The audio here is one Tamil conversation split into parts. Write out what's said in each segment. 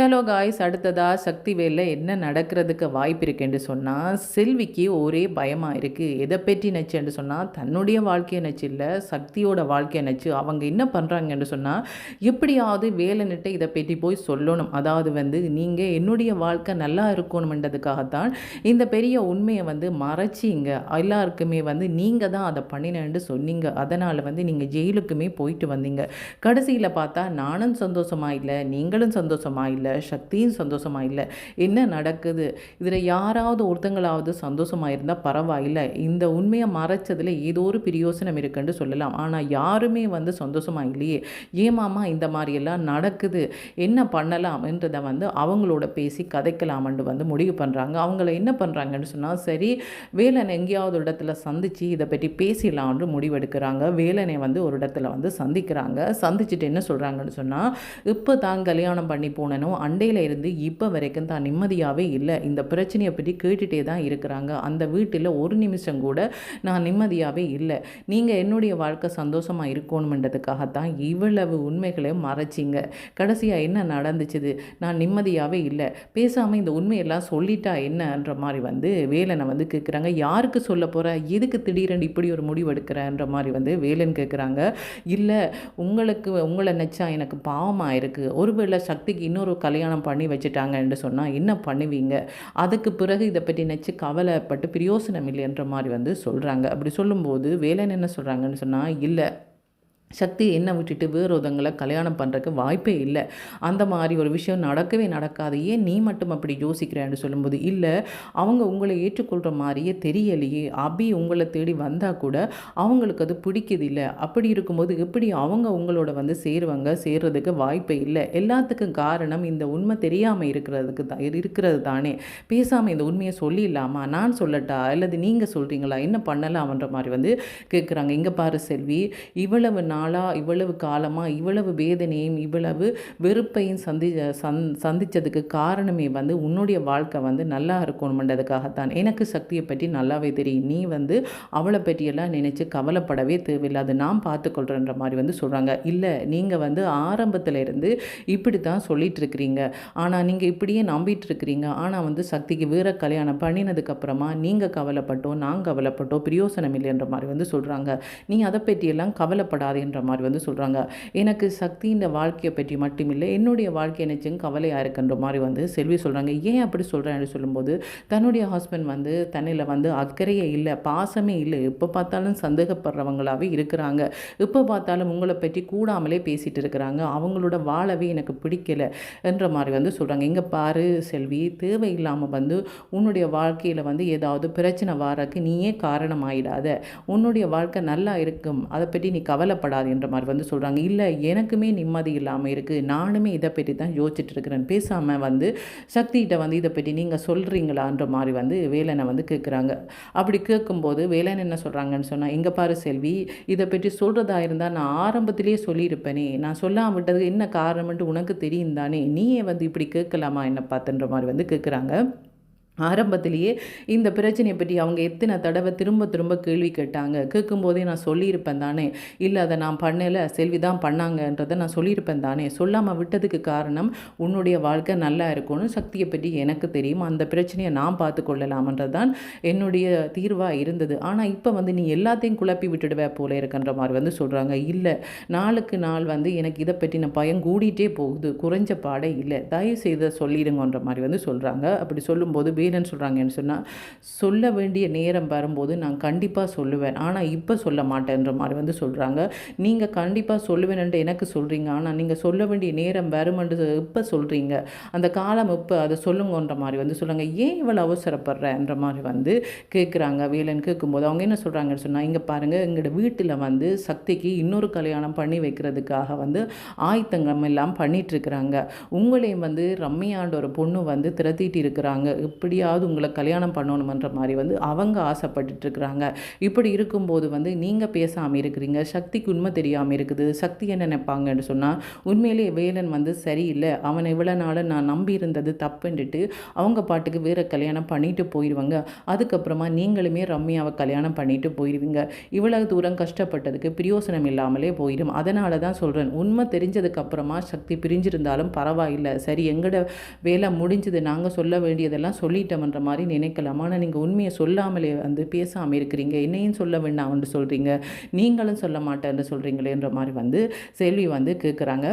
ஹலோ காய்ஸ் அடுத்ததாக சக்திவேலில் என்ன நடக்கிறதுக்கு வாய்ப்பு இருக்குன்னு சொன்னால் செல்விக்கு ஒரே பயமாக இருக்குது எதை பற்றி நச்சுன்னு சொன்னால் தன்னுடைய வாழ்க்கையை நச்சு இல்லை சக்தியோட வாழ்க்கையை நச்சு. அவங்க என்ன பண்ணுறாங்கன்னு சொன்னால் எப்படியாவது வேலைன்னுட்டு இதை பற்றி போய் சொல்லணும். அதாவது வந்து நீங்கள் என்னுடைய வாழ்க்கை நல்லா இருக்கணுமென்றதுக்காகத்தான் இந்த பெரிய உண்மையை வந்து மறைச்சிங்க. எல்லாருக்குமே வந்து நீங்கள் தான் அதை பண்ணினேன்னு சொன்னீங்க. அதனால் வந்து நீங்கள் ஜெயிலுக்குமே போயிட்டு வந்தீங்க. கடைசியில் பார்த்தா நானும் சந்தோஷமாக இல்லை நீங்களும் சந்தோஷமாக இல்லை. சக்தியும் சந்தோஷமாக இல்லை. என்ன நடக்குது? இதில் யாராவது ஒருத்தங்களாவது சந்தோஷமாக இருந்தால் பரவாயில்லை. இந்த உண்மையை மறைச்சதில் ஏதோ ஒரு பிரயோசனம் இருக்குன்னு சொல்லலாம். ஆனால் யாருமே வந்து சந்தோஷமாக இல்லையே. ஏமாமா இந்த மாதிரியெல்லாம் நடக்குது. என்ன பண்ணலாம்ன்றத வந்து அவங்களோட பேசி கதைக்கலாம்னு வந்து முடிவு பண்ணுறாங்க அவங்கள என்ன பண்ணுறாங்கன்னு சொன்னால் சரி வேலனை எங்கேயாவது ஒரு இடத்துல சந்தித்து இதை பற்றி பேசிடலாம்னு முடிவெடுக்கிறாங்க. வேலனை வந்து ஒரு இடத்துல வந்து சந்திக்கிறாங்க. சந்திச்சுட்டு என்ன சொல்கிறாங்கன்னு சொன்னால் இப்போ தான் கல்யாணம் பண்ணி போனனும் அண்டையில் இருந்து இப்போ வரைக்கும் தான் நிம்மதியாகவே இல்லை. இந்த பிரச்சனையை பற்றி கேட்டுகிட்டே தான் இருக்கிறாங்க. அந்த வீட்டில் ஒரு நிமிஷம் கூட நான் நிம்மதியாகவே இல்லை. நீங்கள் என்னுடைய வாழ்க்கை சந்தோஷமாக இருக்கணுமென்றதுக்காகத்தான் இவ்வளவு உண்மைகளை மறைச்சிங்க. கடைசியாக என்ன நடந்துச்சுது? நான் நிம்மதியாகவே இல்லை. பேசாமல் இந்த உண்மையெல்லாம் சொல்லிட்டா என்னன்ற மாதிரி வந்து வேலனை வந்து கேட்குறாங்க யாருக்கு சொல்ல போகிற எதுக்கு திடீரென்று இப்படி ஒரு முடிவு எடுக்கிறன்ற மாதிரி வந்து வேலன் கேட்குறாங்க இல்லை உங்களுக்கு உங்களை நினச்சா எனக்கு பாவமாக இருக்குது ஒருவேளை சக்திக்கு இன்னொரு கல்யாணம் பண்ணி வச்சுட்டாங்கன்னு சொன்னால் என்ன பண்ணுவீங்க? அதுக்கு பிறகு இதை பற்றி நினச்சி கவலைப்பட்டு பிரயோசனம் இல்லைன்ற மாதிரி வந்து சொல்கிறாங்க அப்படி சொல்லும்போது வேலைன்னு என்ன சொல்கிறாங்கன்னு சொன்னால் இல்லை சக்தி என்ன விட்டுட்டு வேறு கல்யாணம் பண்ணுறக்கு வாய்ப்பே இல்லை. அந்த மாதிரி ஒரு விஷயம் நடக்கவே நடக்காது. ஏன் நீ மட்டும் அப்படி யோசிக்கிறேன்னு சொல்லும்போது இல்லை அவங்க உங்களை ஏற்றுக்கொள்கிற மாதிரியே தெரியலையே. அபி உங்களை தேடி வந்தால் கூட அவங்களுக்கு அது பிடிக்குது இல்லை. அப்படி இருக்கும்போது எப்படி அவங்க உங்களோட வந்து சேருவாங்க? சேர்றதுக்கு வாய்ப்பே இல்லை. எல்லாத்துக்கும் காரணம் இந்த உண்மை தெரியாமல் இருக்கிறதுக்கு தான் இருக்கிறது தானே. பேசாமல் இந்த உண்மையை சொல்லிடலாமா? நான் சொல்லட்டா? அல்லது நீங்கள் சொல்கிறீங்களா என்ன பண்ணலாம்ன்ற மாதிரி வந்து கேட்குறாங்க இங்கே பாரு செல்வி இவ்வளவு நான் நாளாக இவ்வளவு காலமாக இவ்வளவு வேதனையும் இவ்வளவு வெறுப்பையும் சந்தி சந் சந்தித்ததுக்கு காரணமே வந்து உன்னுடைய வாழ்க்கை வந்து நல்லா இருக்கணுமென்றதுக்காகத்தான். எனக்கு சக்தியை பற்றி நல்லாவே தெரியும். நீ வந்து அவளை பற்றியெல்லாம் நினச்சி கவலைப்படவே தேவையில்லை. அதை நான் பார்த்துக்கொள்கிறேன்ற மாதிரி வந்து சொல்கிறாங்க இல்லை நீங்கள் வந்து ஆரம்பத்தில் இருந்து இப்படி தான் சொல்லிட்டு இருக்கிறீங்க ஆனால் நீங்கள் இப்படியே நம்பிட்டு இருக்கிறீங்க ஆனால் வந்து சக்திக்கு வேற கல்யாணம் பண்ணினதுக்கப்புறமா நீங்கள் கவலைப்பட்டோ நான் கவலைப்பட்டோ பிரயோசனம் இல்லைன்ற மாதிரி வந்து சொல்கிறாங்க நீ அதை பற்றியெல்லாம் அப்படின்ற மாதிரி வந்து சொல்கிறாங்க எனக்கு சக்தியின் வாழ்க்கையை பற்றி மட்டுமில்லை என்னுடைய வாழ்க்கை நினைச்சும் கவலையாக இருக்குன்ற மாதிரி வந்து செல்வி சொல்கிறாங்க ஏன் அப்படி சொல்கிறேன் சொல்லும்போது தன்னுடைய ஹஸ்பண்ட் வந்து தன்னில் வந்து அக்கறையே இல்லை பாசமே இல்லை. எப்போ பார்த்தாலும் சந்தேகப்படுறவங்களாகவே இருக்கிறாங்க. எப்போ பார்த்தாலும் உங்களை பற்றி கூடாமலே பேசிகிட்டு இருக்கிறாங்க. அவங்களோட வாழவே எனக்கு பிடிக்கல என்ற மாதிரி வந்து சொல்கிறாங்க இங்கே பாரு செல்வி தேவையில்லாமல் வந்து உன்னுடைய வாழ்க்கையில் வந்து ஏதாவது பிரச்சனை வாரக்கு நீயே காரணமாயிடாத. உன்னுடைய வாழ்க்கை நல்லா இருக்கும். அதை பற்றி நீ கவலைப்படாது. என்ற மாதிரி வந்து சொல்கிறாங்க இல்லை எனக்குமே நிம்மதி இல்லாமல் இருக்குது நானுமே இதை பற்றி தான் யோசிச்சுட்டு இருக்கிறேன். பேசாமல் வந்து சக்திகிட்ட வந்து இதை பற்றி நீங்கள் சொல்கிறீங்களான்ற மாதிரி வந்து வேலனை வந்து கேட்குறாங்க அப்படி கேட்கும்போது வேலன் என்ன சொல்கிறாங்கன்னு சொன்னால் எங்கே பாரு செல்வி இதை பற்றி சொல்கிறதா இருந்தால் நான் ஆரம்பத்திலேயே சொல்லியிருப்பேனே. நான் சொல்லாமல் விட்டதுக்கு என்ன காரணம்ன்ட்டு உனக்கு தெரியும் தானே. நீயே வந்து இப்படி கேட்கலாமா என்ன பார்த்துன்ற மாதிரி வந்து கேட்குறாங்க ஆரம்பத்திலேயே இந்த பிரச்சனையை பற்றி அவங்க எத்தனை தடவை திரும்ப திரும்ப கேள்வி கேட்டாங்க. கேட்கும்போதே நான் சொல்லியிருப்பேன் தானே. இல்லை அதை நான் பண்ணலை. செல்வி தான் பண்ணாங்கன்றதை நான் சொல்லியிருப்பேன் தானே. சொல்லாமல் விட்டதுக்கு காரணம் உன்னுடைய வாழ்க்கை நல்லா இருக்கும்னு சக்தியை பற்றி எனக்கு தெரியும். அந்த பிரச்சனையை நான் பார்த்து கொள்ளலாமன்றது தான் என்னுடைய தீர்வாக இருந்தது. ஆனால் இப்போ வந்து நீ எல்லாத்தையும் குழப்பி விட்டுடுவே போல இருக்குன்ற மாதிரி வந்து சொல்கிறாங்க இல்லை நாளுக்கு நாள் வந்து எனக்கு இதை பற்றின பயம் கூடிட்டே போகுது. குறைஞ்ச பாடே இல்லை. தயவு செய்த சொல்லிடுங்கன்ற மாதிரி வந்து சொல்கிறாங்க அப்படி சொல்லும்போது வீரன் சொல்கிறாங்கன்னு சொன்னால் சொல்ல வேண்டிய நேரம் வரும்போது நான் கண்டிப்பாக சொல்லுவேன். ஆனால் இப்போ சொல்ல மாட்டேன்ற மாதிரி வந்து சொல்கிறாங்க நீங்கள் கண்டிப்பாக சொல்லுவேன்ட்டு எனக்கு சொல்கிறீங்க ஆனால் நீங்கள் சொல்ல வேண்டிய நேரம் வருமென்று இப்போ சொல்கிறீங்க அந்த காலம் இப்போ அதை சொல்லுங்கன்ற மாதிரி வந்து சொல்லுங்க ஏன் இவ்வளோ அவசரப்படுறேன்ற மாதிரி வந்து கேட்குறாங்க வேலன் கேட்கும்போது அவங்க என்ன சொல்கிறாங்கன்னு சொன்னால் இங்கே பாருங்கள் எங்களோட வீட்டில் வந்து சக்திக்கு இன்னொரு கல்யாணம் பண்ணி வைக்கிறதுக்காக வந்து ஆயத்தங்கம் எல்லாம் பண்ணிகிட்ருக்குறாங்க உங்களையும் வந்து ரம்மியாண்ட ஒரு பொண்ணு வந்து திரத்திட்டு இருக்கிறாங்க. இப்படி எப்படியாவது உங்களை கல்யாணம் பண்ணணுமன்ற மாதிரி வந்து அவங்க ஆசைப்பட்டுட்ருக்குறாங்க. இப்படி இருக்கும்போது வந்து நீங்கள் பேசாமல் இருக்கிறீங்க சக்திக்கு உண்மை தெரியாமல் இருக்குது சக்தி என்ன நினைப்பாங்கன்னு சொன்னால் உண்மையிலேயே வேலன் வந்து சரியில்லை அவனை இவ்வளோ நாள் நான் நம்பி இருந்தது தப்புன்ட்டு அவங்க பாட்டுக்கு வேறு கல்யாணம் பண்ணிட்டு போயிடுவாங்க அதுக்கப்புறமா நீங்களுமே ரம்யாவை கல்யாணம் பண்ணிட்டு போயிடுவீங்க இவ்வளவு தூரம் கஷ்டப்பட்டதுக்கு பிரயோசனம் இல்லாமலே போயிடும் அதனால தான் சொல்கிறேன் உண்மை தெரிஞ்சதுக்கப்புறமா சக்தி பிரிஞ்சிருந்தாலும் பரவாயில்லை. சரி எங்களோட வேலை முடிஞ்சது நாங்கள் சொல்ல வேண்டியதெல்லாம் சொல்லிட்டோம்ன்ற மாதிரி நினைக்கலாம். ஆனால் நீங்கள் உண்மையை சொல்லாமலே வந்து பேசாமல் இருக்கிறீங்க. என்னையும் சொல்ல வேண்டாம்னு சொல்கிறீங்க நீங்களும் சொல்ல மாட்டேன்னு சொல்கிறீங்களேன்ற மாதிரி வந்து செல்வி வந்து கேட்குறாங்க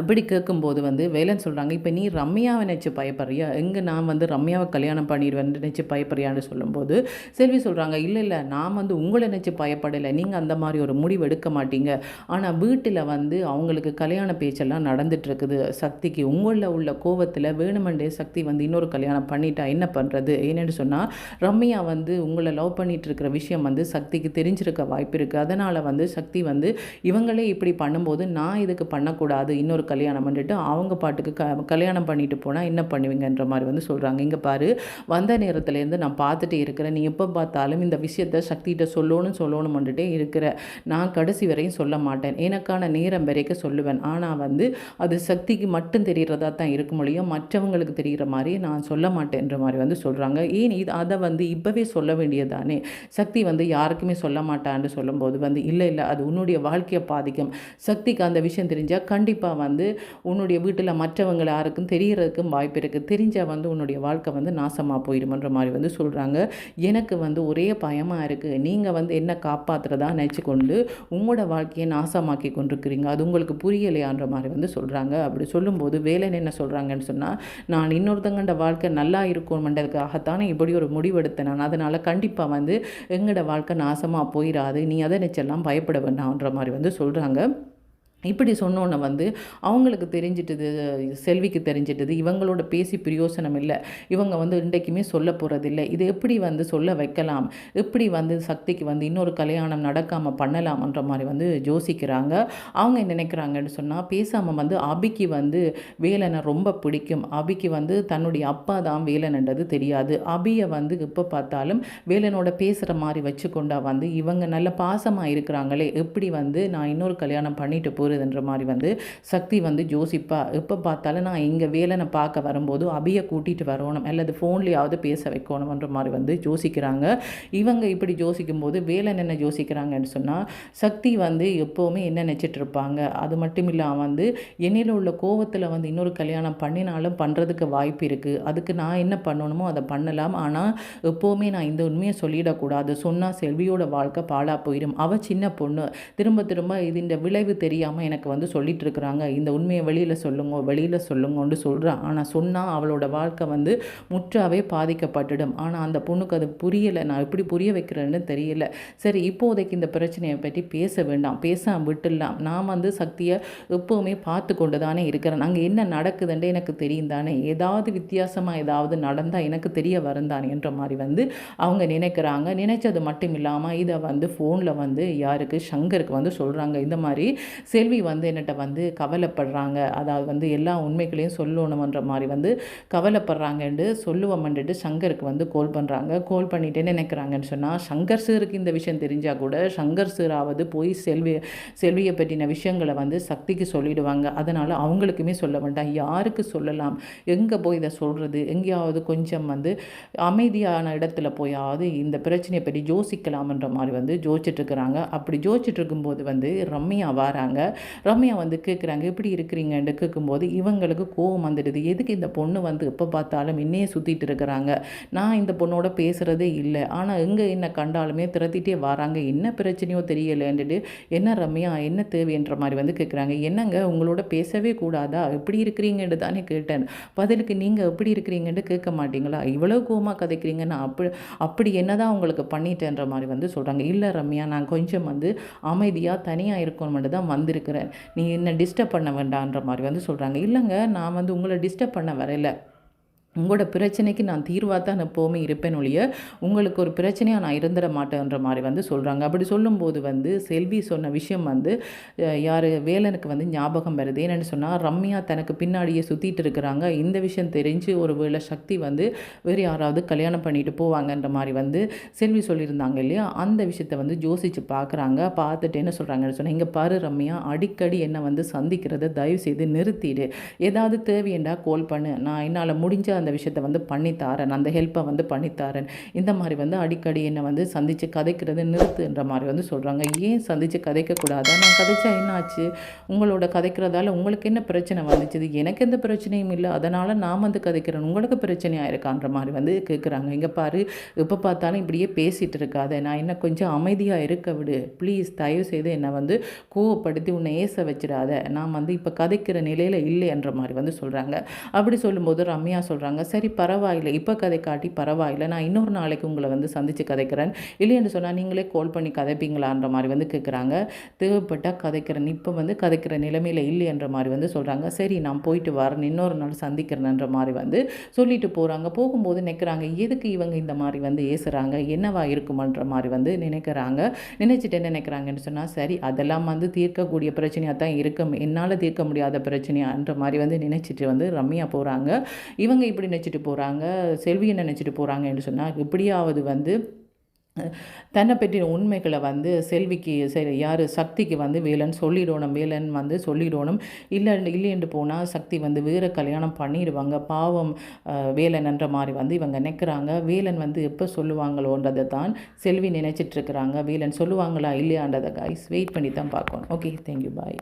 அப்படி கேட்கும்போது வந்து வேலன் சொல்கிறாங்க இப்போ நீ ரம்யாவை நினச்சி பயப்படுறியா? எங்கே நான் வந்து ரம்யாவை கல்யாணம் பண்ணிடுவேன் நினச்சி பயப்படுறியான்னு சொல்லும்போது செல்வி சொல்கிறாங்க இல்லை இல்லை நான் வந்து உங்களை நினச்சி பயப்படலை. நீங்கள் அந்த மாதிரி ஒரு முடிவு எடுக்க மாட்டீங்க. ஆனால் வீட்டில் வந்து அவங்களுக்கு கல்யாண பேச்செல்லாம் நடந்துட்டுருக்குது. சக்திக்கு உங்களில் உள்ள கோவத்தில் வேணுமெண்டே சக்தி வந்து இன்னொரு கல்யாணம் பண்ணிட்டா என்ன பண்ணுறது ஏன்னு சொன்னால் ரம்யா வந்து உங்களை லவ் பண்ணிகிட்டு இருக்கிற விஷயம் வந்து சக்திக்கு தெரிஞ்சிருக்க வாய்ப்பு இருக்குது அதனால் வந்து சக்தி வந்து இவங்களே இப்படி பண்ணும்போது நான் இதுக்கு பண்ணக்கூடாது. இன்னொரு இன்னொரு கல்யாணம் பண்ணிட்டு அவங்க பாட்டுக்கு க கல்யாணம் பண்ணிட்டு போனால் என்ன பண்ணுவீங்கன்ற மாதிரி வந்து சொல்கிறாங்க இங்கே பாரு வந்த நேரத்துலேருந்து நான் பார்த்துட்டே இருக்கிறேன். நீ எப்போ பார்த்தாலும் இந்த விஷயத்த சக்திகிட்ட சொல்லணும்னு சொல்லணும் வந்துட்டே இருக்கிற. நான் கடைசி வரையும் சொல்ல மாட்டேன். எனக்கான நேரம் வரைக்கும் சொல்லுவேன். ஆனால் வந்து அது சக்திக்கு மட்டும் தெரிகிறதா தான் இருக்க முடியும் மற்றவங்களுக்கு தெரிகிற மாதிரி நான் சொல்ல மாட்டேன்ற மாதிரி வந்து சொல்கிறாங்க ஏன் இது அதை வந்து இப்போவே சொல்ல வேண்டியதானே சக்தி வந்து யாருக்குமே சொல்ல மாட்டான்னு சொல்லும்போது வந்து இல்லை இல்லை அது உன்னுடைய வாழ்க்கையை பாதிக்கும். சக்திக்கு அந்த விஷயம் தெரிஞ்சால் கண்டிப்பாக வந்து வந்து உன்னுடைய வீட்டில் மற்றவங்க யாருக்கும் தெரிகிறதுக்கும் வாய்ப்பு இருக்குது தெரிஞ்சால் வந்து உன்னுடைய வாழ்க்கை வந்து நாசமாக போயிடுமன்ற மாதிரி வந்து சொல்கிறாங்க எனக்கு வந்து ஒரே பயமாக இருக்குது நீங்கள் வந்து என்ன காப்பாற்றுறதா நினச்சி கொண்டு உங்களோட வாழ்க்கையை நாசமாக்கி கொண்டிருக்கிறீங்க. அது உங்களுக்கு புரியலையான்ற மாதிரி வந்து சொல்கிறாங்க அப்படி சொல்லும்போது வேலைன்னு என்ன சொல்கிறாங்கன்னு சொன்னால் நான் இன்னொருத்தங்கண்ட வாழ்க்கை நல்லா இருக்கும்ன்றதுக்காகத்தானே இப்படி ஒரு முடிவெடுத்தேன். நான் அதனால் கண்டிப்பாக வந்து எங்களோட வாழ்க்கை நாசமாக போயிடாது நீ அதை நினச்செல்லாம் பயப்பட வேண்டாம்ன்ற மாதிரி வந்து சொல்கிறாங்க இப்படி சொன்னோன்னே வந்து அவங்களுக்கு தெரிஞ்சிட்டது செல்விக்கு தெரிஞ்சிட்டது இவங்களோட பேசி பிரயோசனம் இல்லை. இவங்க வந்து இன்றைக்குமே சொல்ல போகிறதில்லை இது எப்படி வந்து சொல்ல வைக்கலாம்? எப்படி வந்து சக்திக்கு வந்து இன்னொரு கல்யாணம் நடக்காமல் பண்ணலாம்ன்ற மாதிரி வந்து யோசிக்கிறாங்க. அவங்க நினைக்கிறாங்கன்னு சொன்னால் பேசாமல் வந்து அபிக்கு வந்து வேலனை ரொம்ப பிடிக்கும். அபிக்கு வந்து தன்னுடைய அப்பா தான் வேலன்ன்றது தெரியாது. அபியை வந்து இப்போ பார்த்தாலும் வேலனோட பேசுகிற மாதிரி வச்சுக்கொண்டா வந்து இவங்க நல்ல பாசமாக இருக்கிறாங்களே. எப்படி வந்து நான் இன்னொரு கல்யாணம் பண்ணிட்டு போகிறேன் போகிறதுன்ற மாதிரி வந்து சக்தி வந்து ஜோசிப்பா எப்போ பார்த்தாலும் நான் இங்கே வேலைனை பார்க்க வரும்போது அபியை கூட்டிகிட்டு வரணும் அல்லது ஃபோன்லேயாவது பேச வைக்கணுமன்ற மாதிரி வந்து யோசிக்கிறாங்க. இவங்க இப்படி யோசிக்கும் போது வேலை என்ன யோசிக்கிறாங்கன்னு சொன்னால் சக்தி வந்து எப்போவுமே என்ன நினச்சிட்டு இருப்பாங்க? அது மட்டும் இல்லாமல் வந்து என்னில் உள்ள கோவத்தில் வந்து இன்னொரு கல்யாணம் பண்ணினாலும் பண்ணுறதுக்கு வாய்ப்பு இருக்குது அதுக்கு நான் என்ன பண்ணணுமோ அதை பண்ணலாம். ஆனால் எப்போவுமே நான் இந்த உண்மையை சொல்லிடக்கூடாது. சொன்னால் செல்வியோட வாழ்க்கை பாழாக போயிடும் அவள் சின்ன பொண்ணு. திரும்ப திரும்ப இந்த விளைவு தெரியாமல் எனக்கு வந்து சொல்லிட்டு இருக்கிறாங்க இந்த உண்மையை வெளியில் சொல்லுங்க வெளியில் சொல்லுங்கன்னு சொல்கிறான் ஆனால் சொன்னால் அவளோட வாழ்க்கை வந்து முற்றாவே பாதிக்கப்பட்டுடும். ஆனால் அந்த பொண்ணுக்கு அது புரியலை நான் எப்படி புரிய வைக்கிறேன்னு தெரியல. சரி இப்போதைக்கு இந்த பிரச்சனையை பற்றி பேச வேண்டாம். பேச விட்டுடலாம். நான் வந்து சக்தியை எப்போவுமே பார்த்து கொண்டு தானே இருக்கிறேன். அங்கே என்ன நடக்குதுன்றே எனக்கு தெரியும் தானே. ஏதாவது வித்தியாசமாக ஏதாவது நடந்தால் எனக்கு தெரிய வருந்தானேன்ற மாதிரி வந்து அவங்க நினைக்கிறாங்க. நினைச்சது மட்டும் இல்லாமல் இதை வந்து ஃபோனில் வந்து யாருக்கு? சங்கருக்கு வந்து சொல்கிறாங்க இந்த மாதிரி செல்வி கேள்வி வந்து என்னட்ட வந்து கவலைப்படுறாங்க. அதாவது வந்து எல்லா உண்மைகளையும் சொல்லணுமன்ற மாதிரி வந்து கவலைப்படுறாங்கன்ட்டு சொல்லுவோம்ன்ட்டு சங்கருக்கு வந்து கோல் பண்ணுறாங்க கோல் பண்ணிட்டு நினைக்கிறாங்கன்னு சொன்னால் சங்கர் சருக்கு இந்த விஷயம் தெரிஞ்சால் கூட சங்கர் சராவது போய் செல்வி செல்வியை பற்றின விஷயங்களை வந்து சக்திக்கு சொல்லிடுவாங்க. அதனால் அவங்களுக்குமே சொல்ல வேண்டாம். யாருக்கு சொல்லலாம்? எங்கே போய் இதை சொல்கிறது எங்கேயாவது கொஞ்சம் வந்து அமைதியான இடத்துல போயாவது இந்த பிரச்சனையை பற்றி யோசிக்கலாம்ன்ற மாதிரி வந்து ஜோதிச்சுட்ருக்குறாங்க அப்படி ஜோதிச்சுட்டு வந்து ரம்யா வராங்க. ரம்யா வந்து கேட்குறாங்க எப்படி இருக்கிறீங்கன்னு கேட்கும்போது இவங்களுக்கு கோவம் வந்துடுது. எதுக்கு இந்த பொண்ணு வந்து எப்போ பார்த்தாலும் இன்னையே சுற்றிட்டு இருக்கிறாங்க? நான் இந்த பொண்ணோட பேசுகிறதே இல்லை. ஆனால் எங்கே என்ன கண்டாலுமே திரத்திட்டே வராங்க. என்ன பிரச்சனையோ தெரியலேன்ட்டு என்ன ரம்யா என்ன தேவைன்ற மாதிரி வந்து கேட்குறாங்க என்னங்க உங்களோட பேசவே கூடாதா? எப்படி இருக்கிறீங்கன்னு தானே கேட்டேன். பதிலுக்கு நீங்கள் எப்படி இருக்கிறீங்கன்னு கேட்க மாட்டீங்களா? இவ்வளோ கோவமாக கதைக்கிறீங்க. நான் அப்படி அப்படி என்ன தான் உங்களுக்கு பண்ணிட்டேன்ற மாதிரி வந்து சொல்கிறாங்க இல்லை ரம்யா நான் கொஞ்சம் வந்து அமைதியாக தனியாக இருக்கணும்னு தான் வந்திருக்கேன். இருக்கிறேன் நீ என்ன டிஸ்டர்ப் பண்ண வேண்டான்ற மாதிரி வந்து சொல்கிறாங்க இல்லைங்க நான் வந்து உங்களை டிஸ்டர்ப் பண்ண வரையில உங்களோட பிரச்சனைக்கு நான் தீர்வாக தான் எப்போவுமே இருப்பேன் ஒழிய உங்களுக்கு ஒரு பிரச்சனையாக நான் இருந்துட மாட்டேன்ற மாதிரி வந்து சொல்கிறாங்க அப்படி சொல்லும்போது வந்து செல்வி சொன்ன விஷயம் வந்து யார் வேலனுக்கு வந்து ஞாபகம் வருது. என்னென்னு சொன்னால் ரம்யா தனக்கு பின்னாடியே சுற்றிட்டு இருக்கிறாங்க. இந்த விஷயம் தெரிஞ்சு ஒரு வேளை சக்தி வந்து வேறு யாராவது கல்யாணம் பண்ணிட்டு போவாங்கன்ற மாதிரி வந்து செல்வி சொல்லியிருந்தாங்க இல்லையா? அந்த விஷயத்தை வந்து யோசித்து பார்க்குறாங்க பார்த்துட்டு என்ன சொல்கிறாங்கன்னு சொன்னால் இங்கே பாரு ரம்யா அடிக்கடி என்னை வந்து சந்திக்கிறத தயவு செய்து நிறுத்திடு. ஏதாவது தேவையண்டா கால் பண்ணு. நான் என்னால் முடிஞ்ச அந்த விஷயத்த வந்து பண்ணித்தாரன். அந்த ஹெல்ப்பை வந்து பண்ணித்தாரன். இந்த மாதிரி வந்து அடிக்கடி என்னை வந்து சந்தித்து கதைக்கிறது நிறுத்துன்ற மாதிரி வந்து சொல்கிறாங்க ஏன் சந்தித்து கதைக்கக்கூடாதா? நான் கதைச்சா என்னாச்சு? உங்களோட கதைக்கிறதால உங்களுக்கு என்ன பிரச்சனை வந்துச்சு? எனக்கு எந்த பிரச்சனையும் இல்லை. அதனால் நான் வந்து கதைக்கிறேன். உங்களுக்கு பிரச்சனையாக இருக்கான்ற மாதிரி வந்து கேட்குறாங்க இங்கே பாரு எப்போ பார்த்தாலும் இப்படியே பேசிகிட்டு இருக்காத. நான் என்ன கொஞ்சம் அமைதியாக இருக்க விடு. ப்ளீஸ் தயவு செய்து என்னை வந்து கோவப்படுத்தி உன்னை ஏச வச்சிடாத. நான் வந்து இப்போ கதைக்கிற நிலையில் இல்லைன்ற மாதிரி வந்து சொல்கிறாங்க அப்படி சொல்லும்போது ரம்யா சொல்கிறாங்க சொல்கிறாங்க சரி பரவாயில்லை. இப்போ கதை காட்டி பரவாயில்லை. நான் இன்னொரு நாளைக்கு உங்களை வந்து சந்தித்து கதைக்கிறேன். இல்லைன்னு சொன்னால் நீங்களே கால் பண்ணி கதைப்பீங்களான்ற மாதிரி வந்து கேட்குறாங்க தேவைப்பட்டால் கதைக்கிறேன். இப்போ வந்து கதைக்கிற நிலைமையில் இல்லைன்ற மாதிரி வந்து சொல்கிறாங்க சரி நான் போயிட்டு வரேன். இன்னொரு நாள் சந்திக்கிறேன்ற மாதிரி வந்து சொல்லிட்டு போகிறாங்க போகும்போது நினைக்கிறாங்க எதுக்கு இவங்க இந்த மாதிரி வந்து ஏசுகிறாங்க என்னவா இருக்குமன்ற மாதிரி வந்து நினைக்கிறாங்க. நினைச்சிட்டு என்ன நினைக்கிறாங்கன்னு சொன்னால் சரி அதெல்லாம் வந்து தீர்க்கக்கூடிய பிரச்சனையாக தான் இருக்கும். என்னால் தீர்க்க முடியாத பிரச்சனையான்ற மாதிரி வந்து நினைச்சிட்டு வந்து ரம்யா போகிறாங்க இவங்க இப்படி நினச்சிட்டு போகிறாங்க செல்வியை நினச்சிட்டு போகிறாங்கன்னு சொன்னால் எப்படியாவது வந்து தன்னை பற்றின உண்மைகளை வந்து செல்விக்கு சரி யார் சக்திக்கு வந்து வேலன் சொல்லிடணும் வேலன் வந்து சொல்லிடணும். இல்லை இல்லைன்னு போனால் சக்தி வந்து வேறு கல்யாணம் பண்ணிடுவாங்க. பாவம் வேலன்ன்ற மாதிரி வந்து இவங்க நினைக்கிறாங்க. வேலன் வந்து எப்போ சொல்லுவாங்களோன்றதை தான் செல்வி நினச்சிட்ருக்கிறாங்க வேலன் சொல்லுவாங்களா இல்லையான்றதை கைஸ் வெயிட் பண்ணி தான் பார்க்கணும் ஓகே தேங்க்யூ பாய்